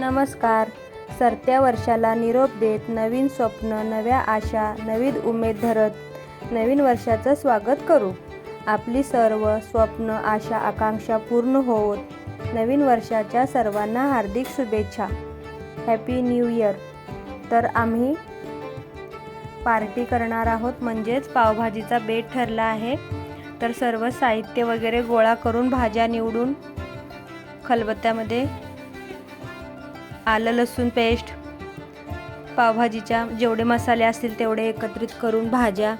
नमस्कार. सरत्या वर्षाला निरोप देत नवीन स्वप्न नव्या आशा नवीन उमेद धरत नवीन वर्षाचं स्वागत करू. आपली सर्व स्वप्न आशा आकांक्षा पूर्ण होत नवीन वर्षाच्या सर्वांना हार्दिक शुभेच्छा. Happy new year. तर आम्ही पार्टी करणार आहोत. म्हणजेच पावभाजीचा बेट ठरला आहे. तर सर्व साहित्य वगैरे गोळा करून भाज्या निवडून खलबत्त्यामध्ये आलं लसूण पेस्ट पावभाजीच्या जेवढे मसाले असतील तेवढे एकत्रित करून भाज्या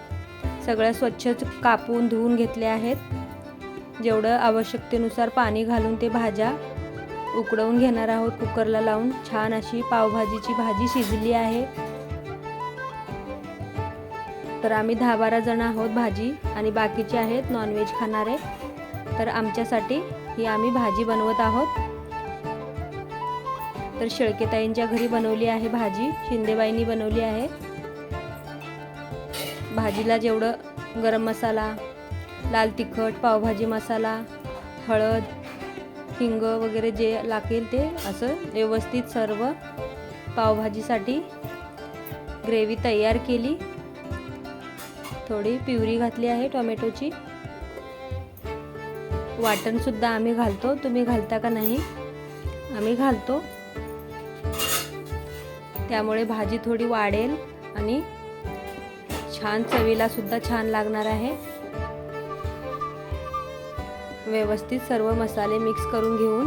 सगळ्या स्वच्छ कापून धुवून घेतल्या आहेत. जेवढं आवश्यकतेनुसार पाणी घालून ते भाज्या उकडवून घेणार आहोत. कुकरला लावून छान अशी पावभाजीची भाजी शिजली आहे. तर आम्ही दहा बारा जण आहोत भाजी आणि बाकीचे आहेत नॉनव्हेज खाणारे. तर आमच्यासाठी ही आम्ही भाजी बनवत आहोत. तर शेळकेताईंच्या घरी बनवली आहे भाजी शिंदेबाईंनी बनवली आहे. भाजीला जेवढं गरम मसाला लाल तिखट पावभाजी मसाला हळद हिंग वगैरे जे लागेल ते असं व्यवस्थित सर्व पावभाजीसाठी ग्रेव्ही तयार केली. थोडी पिवरी घातली आहे टोमॅटोची. वाटणसुद्धा आम्ही घालतो. तुम्ही घालता का नाही? आम्ही घालतो. त्यामुळे भाजी थोडी वाढेल आणि छान चवीला सुद्धा छान लागणार आहे. व्यवस्थित सर्व मसाले मिक्स करून घेऊन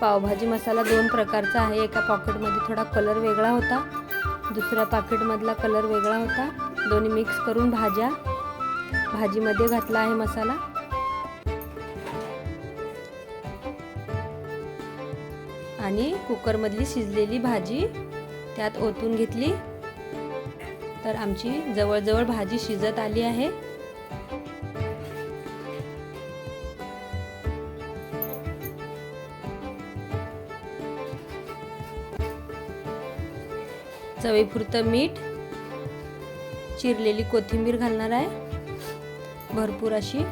पावभाजी मसाला दोन प्रकारचा आहे. एका पॉकेटमध्ये थोडा कलर वेगळा होता दुसऱ्या पाकिटमधला कलर वेगळा होता. दोन्ही मिक्स करून भाज्या भाजीमध्ये घातला आहे मसाला. आणि कुकरमधली शिजलेली भाजी त्यात ओतून घेतली. तर आमची जवळजवळ भाजी शिजत आली आहे. चवीपुरतं मीठ चिरलेली कोथिंबीर घालणार आहे. भरपूर अशी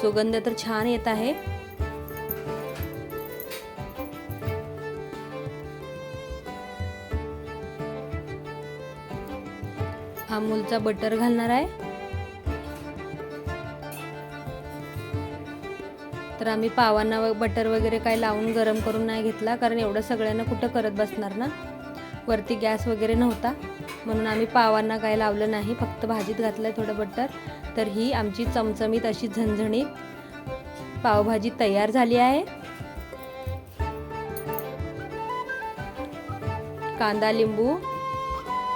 सुगंध तर छान येत आहे. अमूलचा बटर घालणार आहे. तर आम्ही पावांना बटर वगैरे काय लावून गरम करून नाही घेतला कारण एवढं सगळ्यांना कुठं करत बसणार ना? वरती गॅस वगैरे नव्हता. म्हणून आम्ही पावांना काय लावलं नाही फक्त भाजीत घातलं थोडं बटर. तर ही आमची चमचमीत अशी झणझणीत पावभाजी तयार झाली आहे. कांदा लिंबू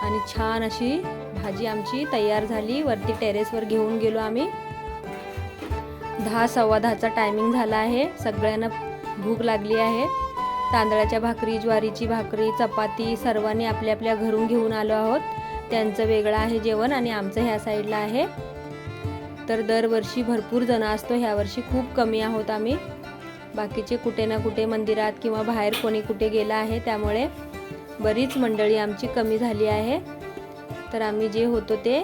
आणि छान अशी भाजी आमची तयार झाली. वरती टेरेसवर घेऊन गेलो आम्ही. दहा सव्वा दहाचा टायमिंग झाला आहे. सगळ्यांना भूक लागली आहे. तांदळाच्या भाकरी ज्वारीची भाकरी चपाती सर्वांनी आपल्या आपल्या घरून घेऊन आलो आहोत. त्यांचं वेगळं आहे जेवण आणि आमचं ह्या साईडला आहे. तर दरवर्षी भरपूर जण असतो. ह्या वर्षी खूप कमी आहोत आम्ही. बाकीचे कुठे ना कुठे मंदिरात किंवा बाहेर कोणी कुठे गेला आहे त्यामुळे बरीच मंडळी आमची कमी झाली आहे. तर आम्ही जे होतो ते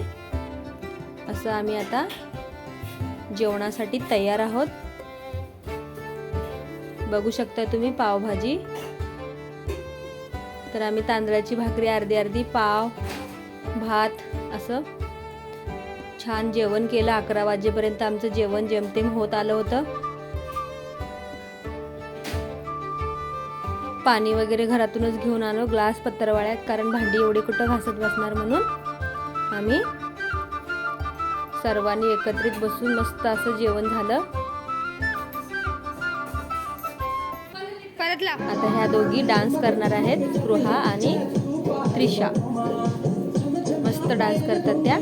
असं आम्ही आता जेवणासाठी तयार आहोत. बघू शकता तुम्ही पावभाजी. तर आम्ही तांदळाची भाकरी अर्धी अर्धी पाव भात असं छान जेवण केलं. अकरा वाजेपर्यंत आमचं जेवण जेमतेम होत आलं होतं. पाणी वगैरे घरातूनच घेऊन आलो ग्लास पत्रवाळ्यात कारण भांडी एवढी कुठं घासत बसणार म्हणून. आम्ही सर्वांनी एकत्रित बसून मस्त असं जेवण झालं. आता ह्या दोघी डान्स करणार आहेत स्पृहा आणि त्रिशा. मस्त डान्स करतात त्या.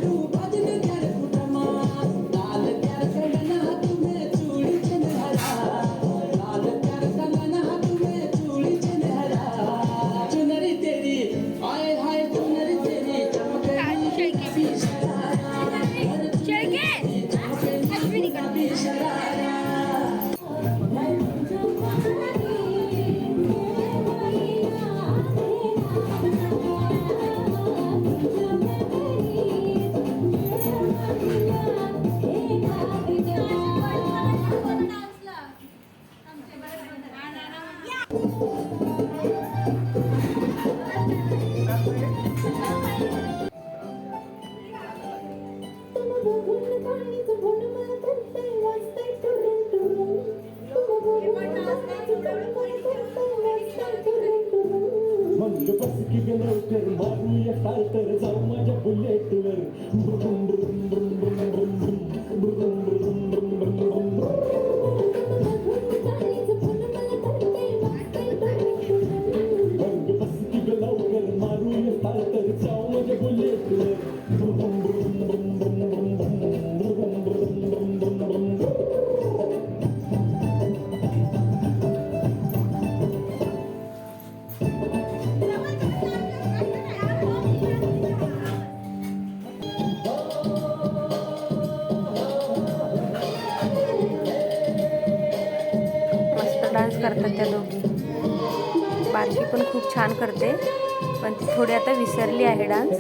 डान्स करतात त्या दोघी. बारकी पण खूप छान करते पण ती थोडी आता विसरली आहे डान्स.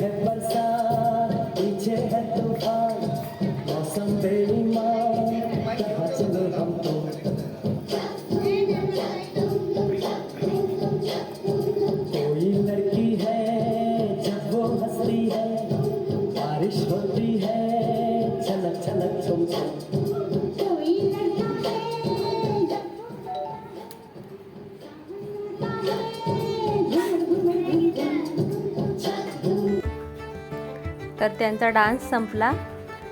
है बरसात पीछे है तूफान. तर त्यांचा डान्स संपला.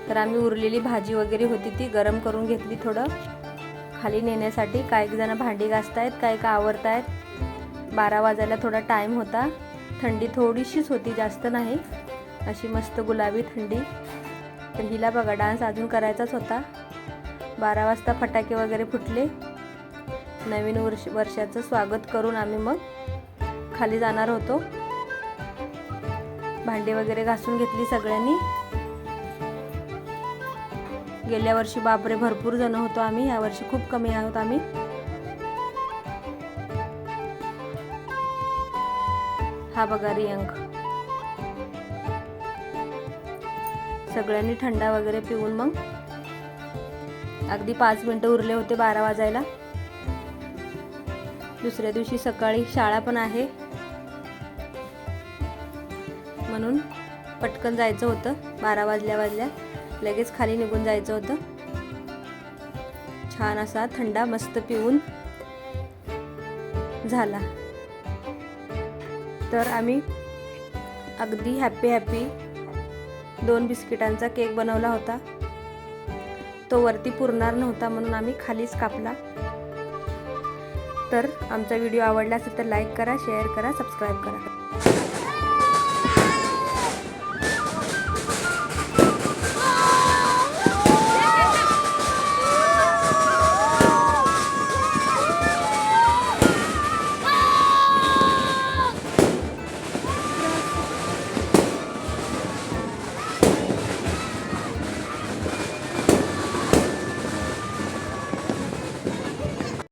तर आम्ही उरलेली भाजी वगैरे होती ती गरम करून घेतली थोडं. खाली नेण्यासाठी काही जण भांडी घासतायत काही का आवरतायत. बारा वाजायला थोडा टाईम होता. थंडी थोडीशीच होती जास्त नाही. अशी मस्त गुलाबी थंडी. तर हिला बघा डान्स अजून करायचाच होता. बारा वाजता फटाके वगैरे फुटले. नवीन वर्ष वर्षाचं स्वागत करून आम्ही मग खाली जाणार होतो. भांडी वगैरे घासून घेतली सगळ्यांनी. गेल्या वर्षी बापरे भरपूर जण होतो आम्ही. या वर्षी खूप कमी आहोत आम्ही. हा बघा रियंक. सगळ्यांनी थंडा वगैरे पिऊन मग अगदी पाच मिनटं उरले होते बारा वाजायला. दुसऱ्या दिवशी सकाळी शाळा पण आहे. म्हणून पटकन जायचं होतं. बारा वाजल्या वाजल्या लगेच खाली निघून जायचं होतं. छान असा थंडा मस्त पिऊन झाला. तर आम्ही अगदी हॅपी हॅप्पी दोन बिस्किटांचा केक बनवला होता. तो वरती पुरणार नव्हता म्हणून आम्ही खालीच कापला. तर आमचा व्हिडिओ आवडला असेल तर लाईक करा शेअर करा सबस्क्राईब करा.